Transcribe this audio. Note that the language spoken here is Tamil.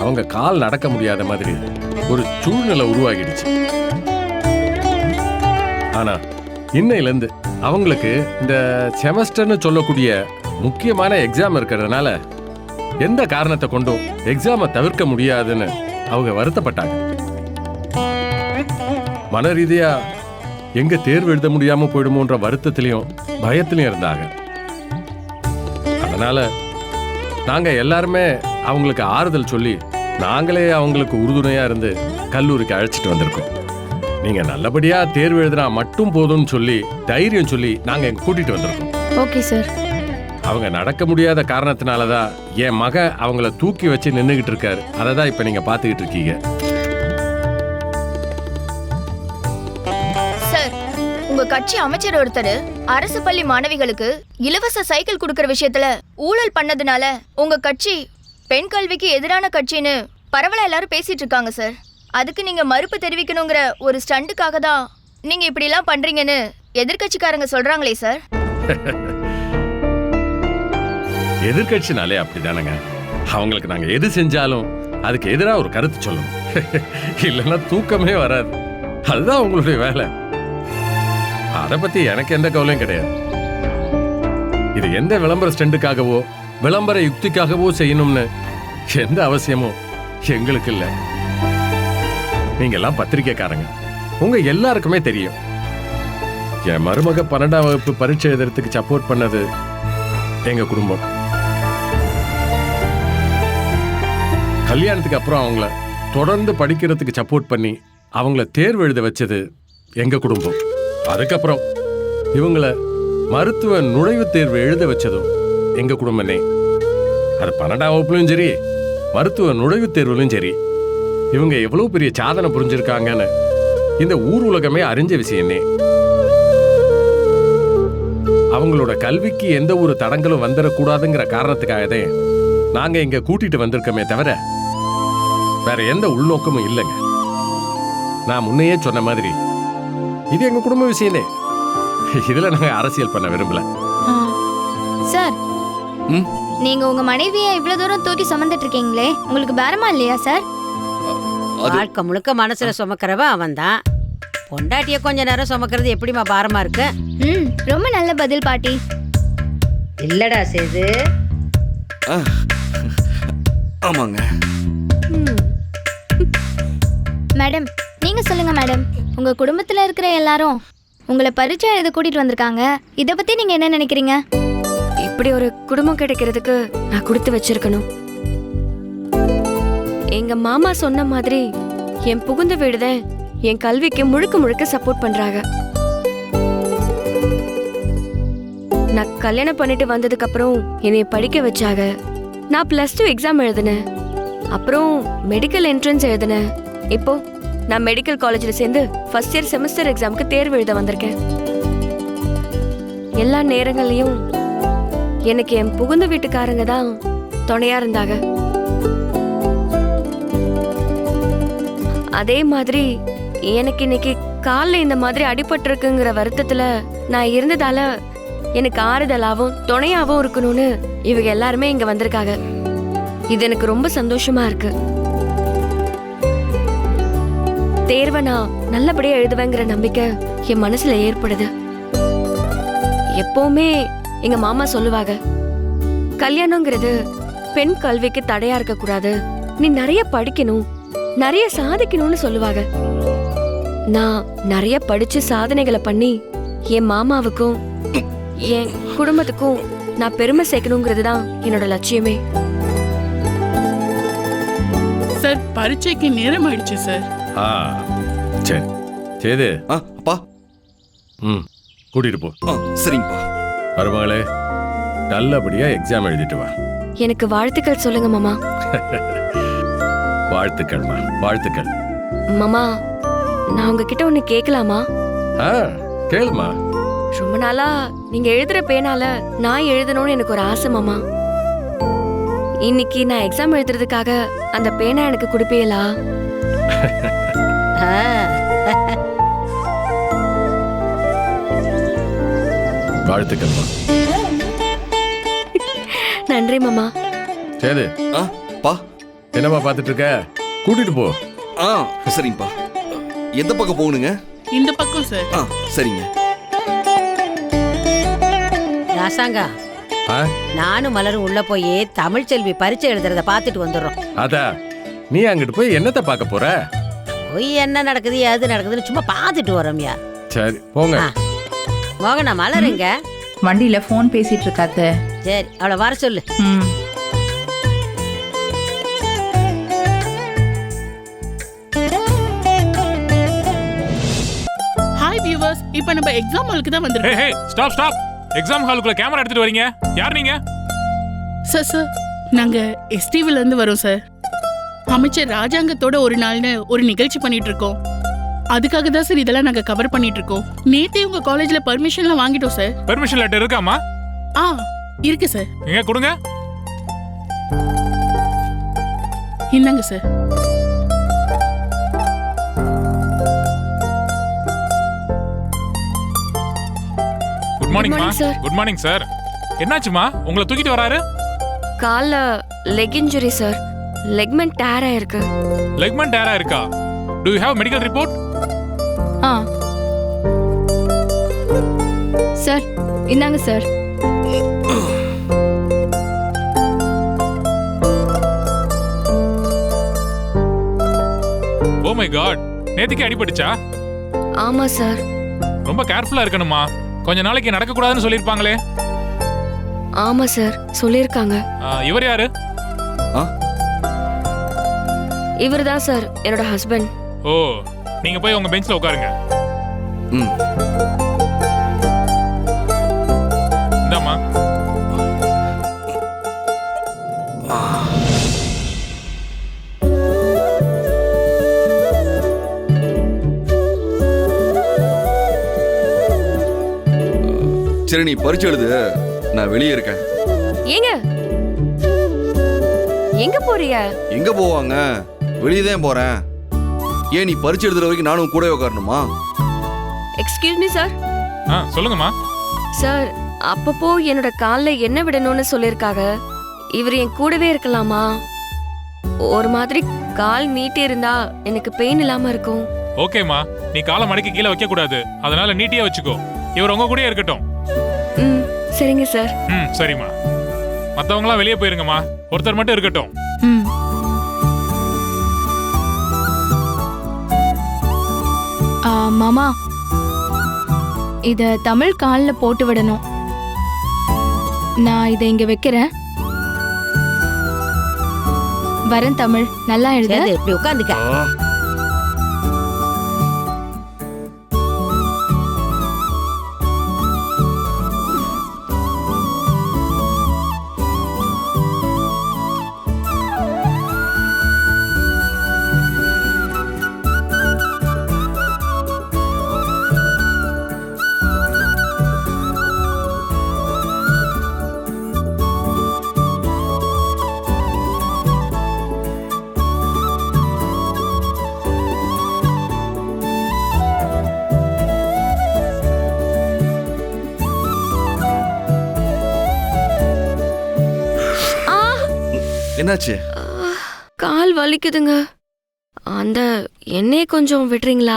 அவங்க கால் நடக்க முடியாத மாதிரி ஒரு சூழ்நிலை உருவாகிடுச்சு. ஆனா இன்னையிலேருந்து அவங்களுக்கு இந்த செமஸ்டர்னு சொல்லக்கூடிய முக்கியமான எக்ஸாம் இருக்கிறதுனால எந்த காரணத்தை கொண்டும் எக்ஸாமை தவிர்க்க முடியாதுன்னு அவங்க வருத்தப்பட்டாங்க. மன ரீதியா எங்க தேர்வு எழுத முடியாம போயிடுமோன்ற வருத்தத்திலையும் பயத்திலையும் இருந்தாங்க. அதனால நாங்க எல்லாருமே அவங்களுக்கு ஆறுதல் சொல்லி நாங்களே அவங்களுக்கு உறுதுணையா இருந்து கல்லூரிக்கு அழைச்சிட்டு வந்திருக்கோம். நீங்க நல்லபடியா தேர்வு எழுதினா மட்டும் போதும்னு சொல்லி தைரியம் சொல்லி நாங்க இங்க கூட்டிட்டு வந்திருக்கோம். Okay sir. அவங்க நடக்க முடியாத காரணத்தினால தான் என் மக அவங்கள தூக்கி வச்சு நின்றுகிட்டு இருக்காரு. அதை தான் இப்போ நீங்கள் பார்த்துக்கிட்டு இருக்கீங்க. சார் உங்க கட்சி அமைச்சர் ஒருத்தர் அரசு பள்ளி மாணவிகளுக்கு இலவச சைக்கிள் கொடுக்கற விஷயத்துல ஊழல் பண்ணதுனால உங்க கட்சி பெண் கல்விக்கு எதிரான கட்சின்னு பரவல எல்லாரும் பேசிட்டு இருக்காங்க சார் அதுக்கு நீங்க மறுப்பு தெரிவிக்கணுங்கிற ஒரு ஸ்டண்ட்டுக்காக தான் நீங்க இப்படி எல்லாம் பண்றீங்கன்னு எதிர்க்கட்சிக்காரங்க சொல்றாங்களே சார் எதிர்கட்சினாலே அப்படிதானங்க. அவங்களுக்கு நாங்கள் எது செஞ்சாலும் அதுக்கு எதிராக ஒரு கருத்து சொல்லணும். இல்லைன்னா தூக்கமே வராது. அதுதான் உங்களுடைய வேலை. அதை பற்றி எனக்கு எந்த கவலையும் கிடையாது. இது எந்த விளம்பர ஸ்டண்டுக்காகவோ விளம்பர யுக்திக்காகவோ செய்யணும்னு எந்த அவசியமும் எங்களுக்கு இல்லை. நீங்க எல்லாம் பத்திரிக்கைக்காரங்க. உங்க எல்லாருக்குமே தெரியும். என் மருமக பன்னெண்டாம் வகுப்பு பரீட்சை எழுதுறதுக்கு சப்போர்ட் பண்ணது எங்க குடும்பம். கல்யாணத்துக்கு அப்புறம் அவங்கள தொடர்ந்து படிக்கிறதுக்கு சப்போர்ட் பண்ணி அவங்கள தேர்வு எழுத வச்சது எங்க குடும்பம். அதுக்கப்புறம் இவங்கள மருத்துவ நுழைவுத் தேர்வு எழுத வச்சதும் எங்க குடும்பமே? அது பன்னெண்டாம் வகுப்புலையும் சரி மருத்துவ நுழைவுத் தேர்வுலையும் சரி. இவங்க எவ்வளவு பெரிய சாதனை புரிஞ்சிருக்காங்கன்னு இந்த ஊர் உலகமே அறிஞ்ச விஷயமே. அவங்களோட கல்விக்கு எந்த ஒரு தடங்களும் வந்துடக்கூடாதுங்கிற காரணத்துக்காகவே நாங்க இங்க கூட்டிட்டு வந்திருக்கோமே தவிர வேற எந்த உள்நோக்கமும் இல்லைங்க. நான் முன்னையே சொன்ன மாதிரி இது எங்க குடும்ப விஷயமே. இதுல நாங்க அரசியல் பண்ண விரும்பல. சார் நீங்க உங்க மனைவியை இவ்வளவு தூரம் தூக்கி சுமந்துட்டு இருக்கீங்களே உங்களுக்கு பேரமா இல்லையா சார்? அது- வாழ்க்கை முழுக்க மனசுல சுமக்கிறவன் அவன் தான் பொண்டாட்டிய கொஞ்ச நேரம் சுமக்கிறது எப்படிமா பாரமா இருக்கு? ம் ரொம்ப நல்ல பதில் பாட்டி. இல்லடா சேது. ஆமாங்க. மேடம் நீங்க சொல்லுங்க மேடம். உங்க குடும்பத்துல இருக்கிற எல்லாரும் உங்களை பரீட்சை எழுத கூட்டிட்டு வந்திருக்காங்க. இத பத்தி நீங்க என்ன நினைக்கிறீங்க? இப்படி ஒரு குடும்பம் கிடைக்கிறதுக்கு நான் கொடுத்து வச்சிருக்கணும். எங்க மாமா சொன்ன மாதிரி என் புகுந்த வீடுதான் என் கல்விக்கு முழுக்க முழுக்க சப்போர்ட் பண்றாங்க. நான் கல்யாணம் பண்ணிட்டு வந்ததுக்கு அப்புறம் என்னை படிக்க வச்சாங்க. நான் பிளஸ் டூ எக்ஸாம் எழுதினேன். அப்புறம் மெடிக்கல் என்ட்ரன்ஸ் எழுதினேன். இப்போ நான் மெடிக்கல் காலேஜில் சேர்ந்து ஃபர்ஸ்ட் இயர் செமஸ்டர் எக்ஸாமுக்கு தேர்வு எழுத வந்திருக்கேன். எல்லா நேரங்கள்லையும் எனக்கு என் புகுந்த வீட்டுக்காரங்க தான் துணையா இருந்தாங்க. அதே மாதிரி எனக்கு இன்னைக்கு காலில் இந்த மாதிரி அடிபட்டிருக்குங்கிற வருத்தத்துல நான் இருந்ததால எனக்கு ஆறுதலாகவும் துணையாகவும் இருக்கணும்னு இவங்க எல்லாருமே இங்க வந்திருக்காங்க. இது எனக்கு ரொம்ப சந்தோஷமா இருக்கு. தேர்வை நான் நல்லபடியா எழுதுவேங்கிற நம்பிக்கை என் மனசுல ஏற்படுது. எப்பவுமே எங்க மாமா சொல்லுவாங்க கல்யாணங்கிறது பெண் கல்விக்கு தடையா இருக்க கூடாது. நீ நிறைய படிக்கணும் நிறைய சாதிக்கணும்னு சொல்லுவாங்க. நான் நிறைய படிச்சு சாதனைகளை பண்ணி என் மாமாவுக்கும் என் குடும்பத்துக்கும் நான் பெருமை சேர்க்கணுங்கிறது தான் என்னோட லட்சியமே. சார் பரீட்சைக்கு நேரம் ஆயிடுச்சு சார். ஆ சரி. சேது. ஆ அப்பா. ம் கூட்டிட்டு போ. ஆ சரிங்கப்பா. மருமகளே நல்லபடியா எக்ஸாம் எழுதிட்டு வா. எனக்கு வாழ்த்துக்கள் சொல்லுங்க மாமா. வாழ்த்துக்கள்மா வாழ்த்துக்கள். மாமா நான் உங்ககிட்ட ஒன்னு கேட்கலாமா ஆ கேளுமா. ரொம்ப நாளா நீங்க எழுதுற பேனால நான் எழுதணும்னு எனக்கு ஒரு ஆசை மாமா. இன்னைக்கு நான் எக்ஸாம் எழுதுறதுக்காக அந்த பேனா எனக்கு கொடுப்பீங்களா? ஆ, வாழ்த்துக்கள்மா நன்றி மாமா. சேது. ஆ பா. என்னப்பா பார்த்துட்டு இருக்க கூட்டிட்டு போ. ஆ சரிங்கப்பா. எந்த பக்கம் போகணுங்க? இந்த பக்கம் சார். ஆ சரிங்க. ராசாங்கா ஆ? நானும் மலரும் உள்ள போய் தமிழ்ச்செல்வி பரீட்சை எழுதுறத பார்த்துட்டு வந்துடுறோம். அதா நீ அங்கிட்டு போய் என்னத்தை பார்க்க போற? போய் என்ன நடக்குது ஏது நடக்குதுன்னு சும்மா பார்த்துட்டு வரோம்யா சரி போங்க. ஆ. மோகனா மலருங்க. வண்டியில ஃபோன் பேசிட்டு இருக்காத்த சரி அவளை வர சொல்லு. ம். ஹாய் வியூவர்ஸ் இப்போ நம்ம எக்ஸாம் ஹாலுக்கு தான் ஹே வந்திருக்கோம். ஹே ஸ்டாப் ஸ்டாப் எக்ஸாம் ஹாலுக்குள்ள கேமரா எடுத்துட்டு வரீங்க. யார் நீங்க? சார் சார் நாங்க எஸ்டிவில இருந்து வரோம் சார் அமைச்சர் ராஜாங்கத்தோட ஒரு நாள்னு ஒரு நிகழ்ச்சி பண்ணிட்டு இருக்கோம். அதுக்காக தான் சார் இதெல்லாம் நாங்க கவர் பண்ணிட்டு இருக்கோம். நேத்தே உங்க காலேஜ்ல பர்மிஷன்லாம் வாங்கிட்டோம் சார். பெர்மிஷன் லெட்டர் இருக்காமா ஆ இருக்கு சார். எங்க கொடுங்க. இந்தாங்க சார். குட் மார்னிங் மா morning, sir. Good morning sir என்னாச்சுமா? உங்களை தூக்கிட்டு வராரு? கால்ல leg injury sir ligament tear ஆயிருக்கு. லெக்மெண்ட் டேரா இருக்கா do you have medical report ah. Sir இந்தாங்க சார். ஓ மை காட் நேத்துக்கு அடிபட்டுச்சா? ஆமா சார். ரொம்ப கேர்ஃபுல்லா இருக்கணுமா? கொஞ்ச நாளைக்கு நடக்க கூடாதுன்னு சொல்லிருப்பாங்களே ஆமா சார் சொல்லியிருக்காங்க. இவர் யாரு? இவர் தான் சார் என்னோட ஹஸ்பண்ட் ஓ நீங்க போய் உங்க பெஞ்ச்ல உட்காருங்க. ம். இந்தாம்மா. சரி நீ பரிச்சு எழுது. நான் வெளியே இருக்கேன். ஏங்க? எங்க போறீங்க? எங்க போவாங்க? வெளியே தான் போறேன். ஏன் நீ பரிச்சு எழுதுற வரைக்கும் நானும் கூட உட்காரணுமா எக்ஸ்கியூஸ் மீ சார் ஆ சொல்லுங்கம்மா. சார் அப்பப்போ என்னோட கால்ல என்ன விடணும்னு சொல்லியிருக்காங்க இவர் என் கூடவே இருக்கலாமா? ஒரு மாதிரி கால் நீட்டி இருந்தா எனக்கு பெயின் இல்லாம இருக்கும். ஓகேம்மா. நீ காலை மடக்கி கீழே வைக்க கூடாது அதனால நீட்டியா வச்சுக்கோ. இவர் உங்க கூடயே இருக்கட்டும். ம் சரிங்க சார் ம் சரிம்மா. மத்தவங்களாம் வெளியே போயிருங்கம்மா. ஒருத்தர் மட்டும் இருக்கட்டும். ம். மாமா இத தமிழ் காலில் போட்டு விடணும். நான் இதை இங்க வைக்கிறேன். வரேன் தமிழ் நல்லா எழுத. இப்படி உட்காந்துக்க. என்னாச்சு? கால் வலிக்குதுங்க. அந்த எண்ணெய் கொஞ்சம் விடுறீங்களா?